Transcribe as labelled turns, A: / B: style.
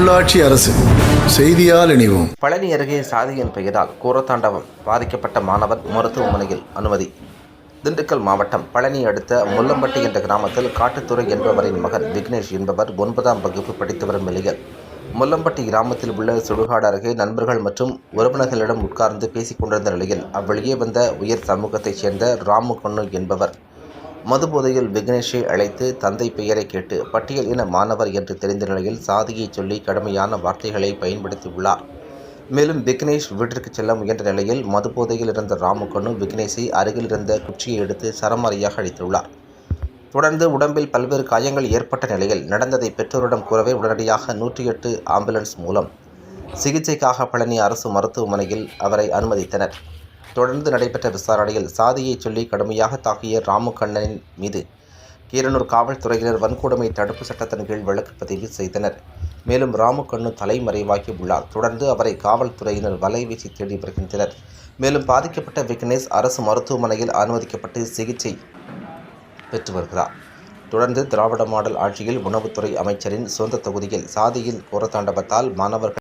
A: உள்ளாட்சி அரசு செய்தியால் இணைவோம்.
B: பழனி அருகே சாதியின் பெயரால் கூரத்தாண்டவம் பாதிக்கப்பட்ட மாணவர் மருத்துவமனையில் அனுமதி. திண்டுக்கல் மாவட்டம் பழனி அடுத்த முல்லம்பட்டி என்ற கிராமத்தில் காட்டுத்துறை என்பவரின் மகன் விக்னேஷ் என்பவர் ஒன்பதாம் வகுப்பு படித்து வரும் நிலையில் முல்லம்பட்டி கிராமத்தில் உள்ள சுடுகாடு அருகே நண்பர்கள் மற்றும் உறவினர்களிடம் உட்கார்ந்து பேசிக் கொண்டிருந்த நிலையில் அவ்வழியே வந்த உயர் சமூகத்தைச் சேர்ந்த ராமு கண்ணு என்பவர் மதுபோதையில் விக்னேஷை அழைத்து தந்தை பெயரை கேட்டு பட்டியல் இன மாணவர் என்று தெரிந்த நிலையில் சாதியை சொல்லி கடுமையான வார்த்தைகளை பயன்படுத்தியுள்ளார். மேலும் விக்னேஷ் வீட்டிற்கு செல்ல முயன்ற நிலையில் மதுபோதையில் இருந்த ராமுகனு விக்னேஷை அருகில் இருந்த குச்சியை எடுத்து சரமாரியாக அடித்துள்ளார் தொடர்ந்து உடம்பில் பல்வேறு காயங்கள் ஏற்பட்ட நிலையில் நடந்ததை பெற்றோரிடம் கூறவே உடனடியாக நூற்றி எட்டு ஆம்புலன்ஸ் மூலம் சிகிச்சைக்காக பழனி அரசு மருத்துவமனையில் அவரை அனுமதித்தனர். தொடர்ந்து நடைபெற்ற விசாரணையில் சாதியை சொல்லி கடுமையாக தாக்கிய ராமுகண்ணனின் மீது கீரனூர் காவல்துறையினர் வன்கொடுமை தடுப்பு சட்டத்தின் கீழ் வழக்கு பதிவு செய்தனர். மேலும் ராமுகண்ணு தலைமறைவாகி உள்ளார் தொடர்ந்து அவரை காவல்துறையினர் வலை வீசி தேடி வருகின்றனர். மேலும் பாதிக்கப்பட்ட விக்னேஷ் அரசு மருத்துவமனையில் அனுமதிக்கப்பட்டு சிகிச்சை பெற்று வருகிறார். தொடர்ந்து திராவிட மாடல் ஆட்சியில் உணவுத்துறை அமைச்சரின் சொந்த தொகுதியில் சாதியின் கோரத்தாண்டவத்தால் மாணவர்கள்